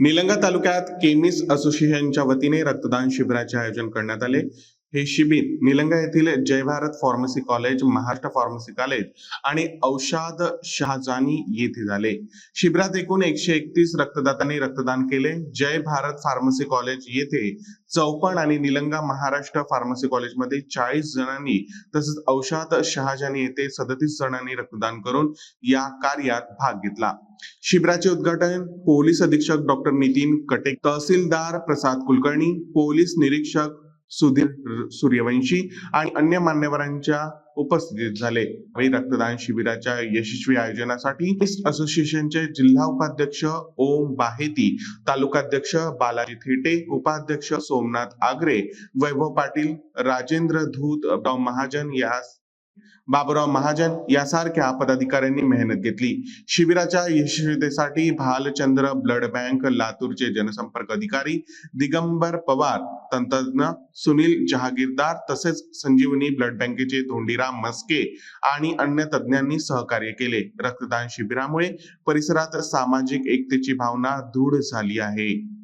निलंगा तालुक्यात केमिस असोसिएशनच्या वतीने रक्तदान शिबिराचे आयोजन करण्यात आले. हे शिबिर निलंगा येथील Jai Bharat pharmacy college Maharashtra pharmacy college आणि औषध शहाजानी येथे झाले. शिबिरात एकूण एकशे एकतीस रक्तदात्यांनी रक्तदान केले. जय भारत फार्मसी कॉलेज येथे चौपन्न आणि निलंगा महाराष्ट्र फार्मसी कॉलेजमध्ये चाळीस जणांनी तसेच औषध शहाजानी येथे सदतीस जणांनी रक्तदान करून या कार्यात भाग घेतला. शिबिराचे उद्घाटन पोलीस अधीक्षक डॉक्टर नितीन कटेक तहसीलदार प्रसाद कुलकर्णी पोलीस निरीक्षक सुधीर सूर्यवंशी आणि अन्य मान्यवरांच्या उपस्थितीत झाले. यावेळी रक्तदान शिबिराच्या यशस्वी आयोजनासाठी असोसिएशनचे जिल्हा उपाध्यक्ष ओम बाहेती तालुकाध्यक्ष बालाजी थेटे उपाध्यक्ष सोमनाथ आगरे वैभव पाटील राजेंद्र धूत डॉ. महाजन यास बाबुराव महाजन यासारख्या पदाधिकाऱ्यांनी मेहनत घेतली. शिबिराच्या यशस्वीतेसाठी भालचंद्र ब्लड बँक लातूरचे जनसंपर्क अधिकारी दिगंबर पवार तंत्रज्ञ सुनील जहागीरदार तसेच संजीवनी ब्लड बँकेचे धोंडीराम मस्के आणि अन्य तज्ज्ञांनी सहकार्य केले. रक्तदान शिबिरामुळे परिसरात सामाजिक एकतेची भावना दृढ झाली आहे.